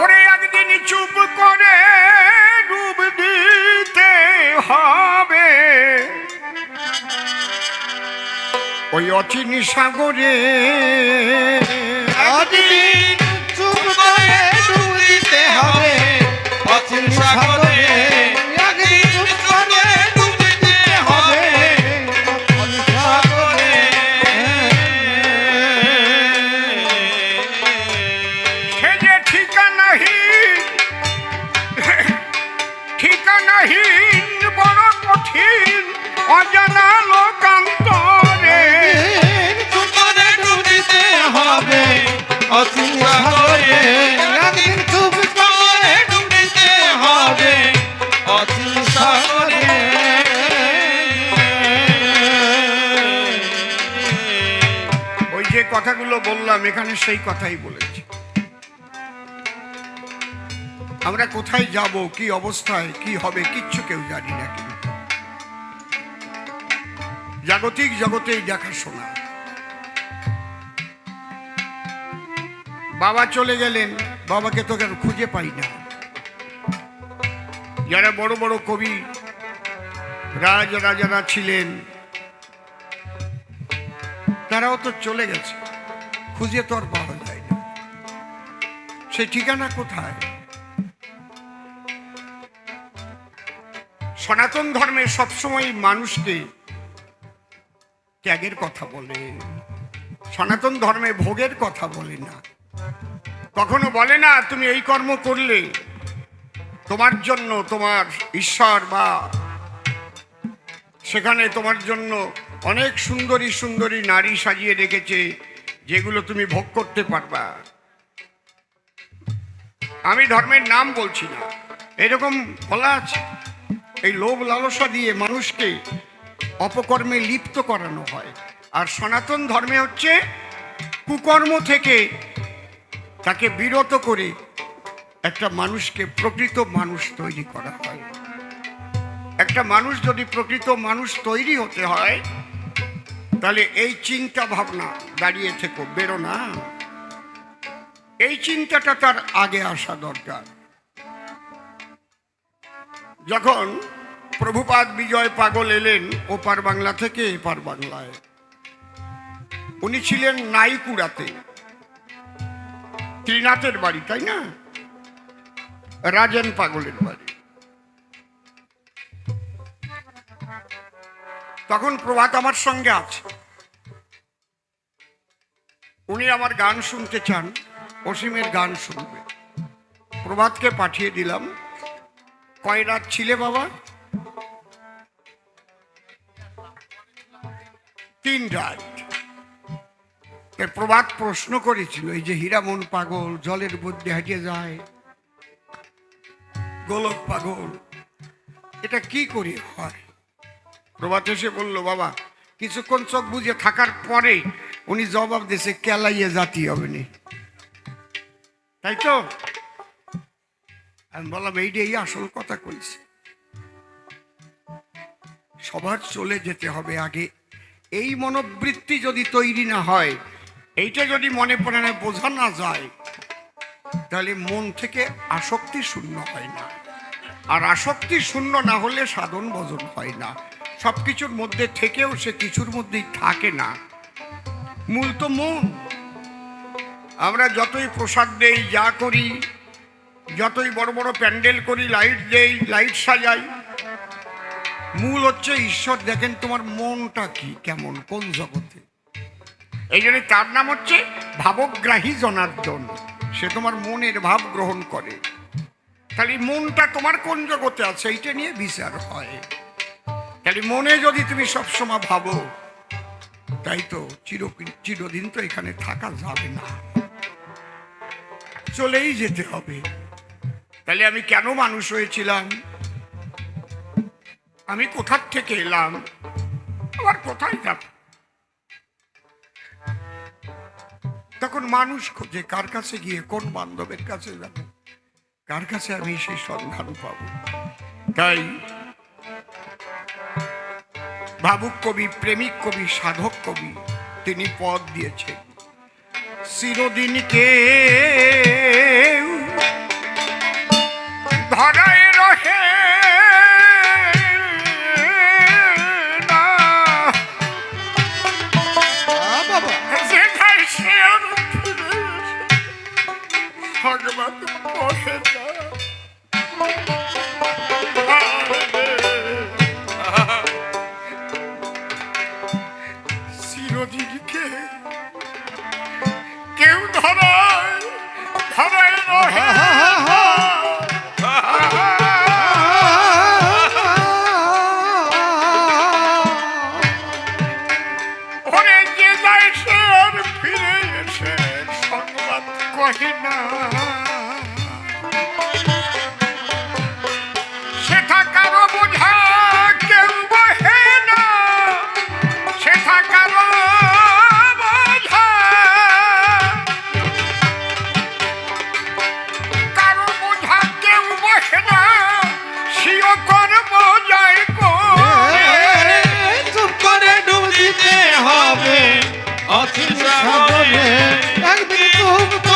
ওরে একদিন চুপ করে ডুব দিতে হবে। ওই অচিন সাগরে চুপ করে ডুব দিতে হবে। অচিন সাগরে কথাগুলো বললাম, এখানে সেই কথাই বলেছি। আমরা কোথায় যাব, কি অবস্থায়, কি হবে, কিচ্ছু কেউ জানি না কিন্তু। জাগতিক জগতেই দেখাশোনা। বাবা চলে গেলেন, বাবাকে তো কেন খুঁজে পাই না। যারা বড় বড় কবি, রাজ রাজারা ছিলেন, তারাও তো চলে গেছে। খুঁজে তো আর পাওয়া যায় না। সেই ঠিকানা কোথায়? সনাতন ধর্মে সবসময় মানুষকে ত্যাগের কথা বলে, সনাতন ধর্মে ভোগের কথা বলে না। কখনো বলে না, তুমি এই কর্ম করলে তোমার জন্য তোমার ঈশ্বর বা সেখানে তোমার জন্য অনেক সুন্দরী সুন্দরী নারী সাজিয়ে রেখেছে যেগুলো তুমি ভোগ করতে পারবা। আমি ধর্মের নাম বলছি না। এরকম বলা আছে। এই লোভ লালসা দিয়ে মানুষকে অপকর্মে লিপ্ত করানো হয়। আর সনাতন ধর্মে হচ্ছে কুকর্ম থেকে তাকে বিরত করে একটা মানুষকে প্রকৃত মানুষ তৈরি করা হয়। একটা মানুষ যদি প্রকৃত মানুষ তৈরি হতে হয় তাহলে এই চিন্তা ভাবনা দাঁড়িয়ে থেকো, বেরো না। এই চিন্তাটা তার আগে আসা দরকার। যখন প্রভুপাদ বিজয় পাগল এলেন ওপার বাংলা থেকে এপার বাংলায়, উনি ছিলেন নাইকুড়াতে, ত্রিনাথের বাড়ি, তাই না? রাজেন পাগলের বাড়ি। তখন প্রভাত আমার সঙ্গে আছে। উনি আমার গান শুনতে চান, অসীমের গান শুনবে। প্রভাতকে পাঠিয়ে দিলাম। কয় রাত ছিলে বাবা? তিন রাত। প্রভাত প্রশ্ন করেছিল, এই যে হীরামন পাগল, জলের মধ্যে হেঁটে যায়, গোলক পাগল, এটা কি করে হয়? প্রভাত এসে বলল, বাবা, কিছুক্ষণ চোখ বুঝে থাকার পরে উনি জবাব দিয়েছে, কেলাইয়ে জাতি হবে নি। তাই তো? আমি বললাম, এইটাই আসল কথা কইছে। সবার চলে যেতে হবে আগে। এই মনোবৃত্তি যদি তৈরি না হয়, এইটা যদি মনে প্রাণে বোঝা না যায়, তাহলে মন থেকে আসক্তি শূন্য হয় না। আর আসক্তি শূন্য না হলে সাধন ভজন হয় না। সব কিছুর মধ্যে থেকেও সে কিছুর মধ্যেই থাকে না। মূল তো মন আমরা যতই প্রসাদ দেই, যা করি, যতই বড় বড় প্যান্ডেল করি, লাইট দেই, লাইট সাজাই, মূল হচ্ছে ঈশ্বর। দেখেন তোমার মনটা কি, কেমন, কোন জগতে? এই জন্য তার নাম হচ্ছে ভাবগ্রাহী জনার্দন। সে তোমার মনের ভাব গ্রহণ করে। তাহলে মনটা তোমার কোন জগতে আছে? এইটা নিয়ে বিচার হয়। তাহলে মনে যদি তুমি সবসময় ভাবো তাই তো চির চিরদিন তো এখানে থাকা যাবে না। চলেই যেতে হবে। তাহলে আমি কেন মানুষ হয়েছিলাম? আমি কোথার থেকে এলাম? আবার কোথায় যাব? তখন মানুষ খোঁজে, কার কাছে গিয়ে, কোন বান্ধবের কাছে যাব? কার কাছে আমি সেই সন্ধান পাব? তাই ভাবুক কবি প্রেমিক কবি সাধক কবি তিনি পদ দিয়েছেন। চিরদিনকে কে রহে ভগবান বসে সাগরে একদিন চুপ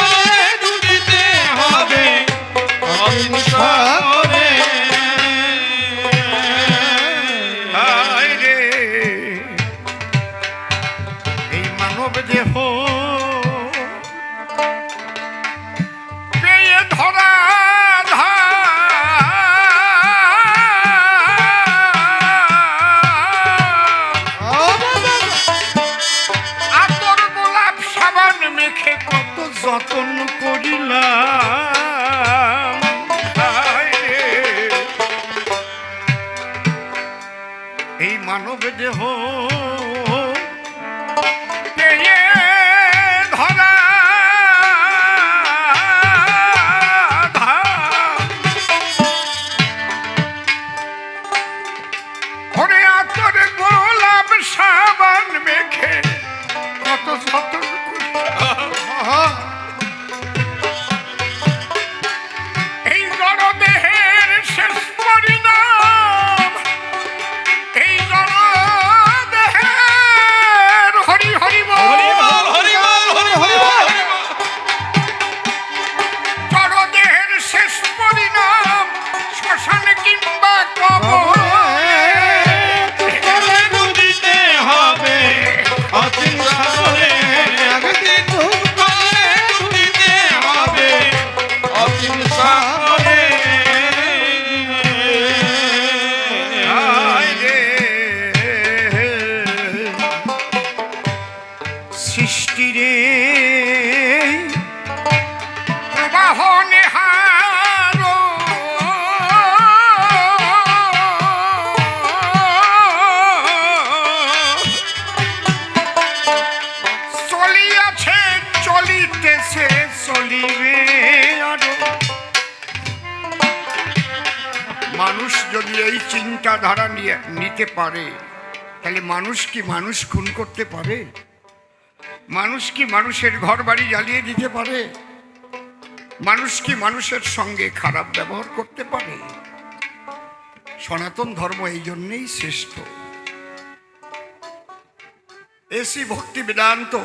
এই মানব দেহ প্রবাহ নেহার চলিয়াছে, চলিতেছে, চলিবে মানুষ যদি এই চিন্তাধারা নিয়ে নিতে পারে, তাহলে মানুষ কি মানুষ খুন করতে পারে? মানুষ কি মানুষের ঘর বাড়ি জ্বালিয়ে দিতে পারে? মানুষ কি মানুষের সঙ্গে খারাপ ব্যবহার করতে পারে? সনাতন ধর্ম এই জন্যেই শ্রেষ্ঠ। এসি ভক্তি বেদান্ত,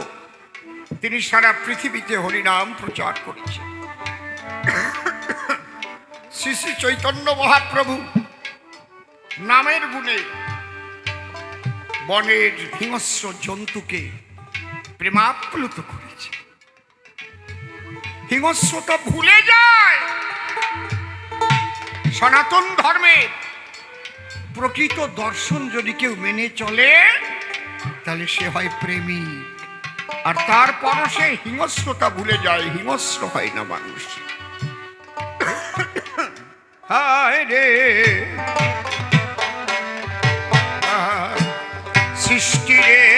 তিনি সারা পৃথিবীতে হরিনাম প্রচার করেছেন। শ্রী শ্রী চৈতন্য মহাপ্রভু নামের গুণে বনের হিংস্র জন্তুকে প্রেমাপ্লুত করেছে হিংস্রতা ভুলে যায়। সনাতন ধর্মের প্রকৃত দর্শন যদি কেউ মেনে চলে, তাহলে সে হয় প্রেমী আর তারপরও সে হিংস্রতা ভুলে যায়, হিংস্র হয় না মানুষ। হায় রে। সৃষ্টি রে।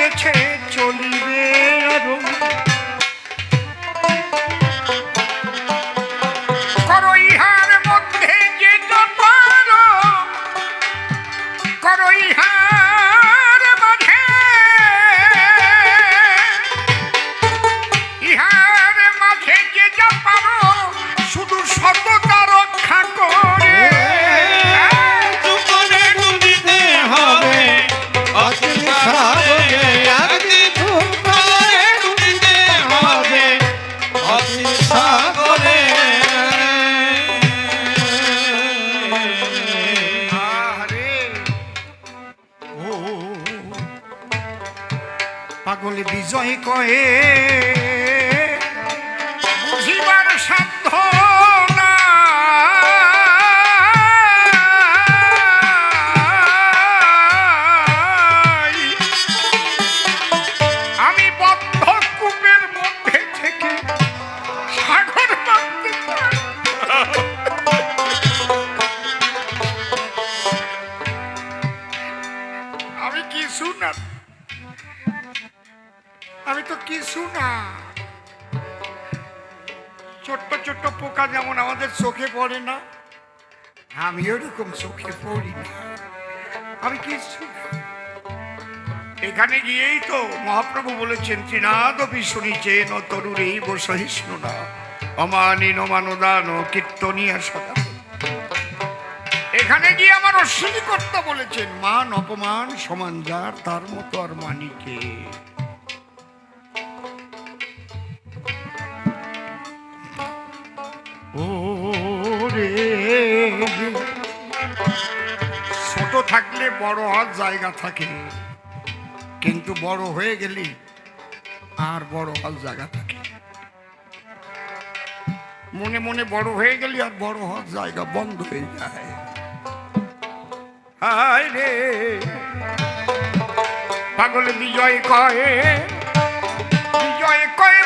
চলিতেছে বিজয় কয়ে বুঝিবার সাধ্য কিছু ছোট্ট ছোট্ট পোকা যেমন আমাদের চোখে পড়ে না, আমি ওরকম চোখে পড়ি না। আমি কিছু এখানে গিয়েই তো মহাপ্রভু বলেছেন ত্রিনাদপি শুনিছেন ও তরুরেই বসহিষ্ণু না। অমানিন মানদান কীর্তনিয়া সদা এখানে গিয়ে আমার অশ্বিনী কর্তা বলেছেন, মান অপমান সমান যার, তার মতো আর মানিকে। ছোট থাকলে বড় হওয়ার জায়গা থাকে, কিন্তু বড় হয়ে গেলি আর বড় হওয়ার জায়গা থাকে। মনে মনে বড় হয়ে গেলি আর বড় হওয়ার জায়গা বন্ধ হয়ে যায়। রে। পাগল বিজয় কয়ে বিজয় কয়ে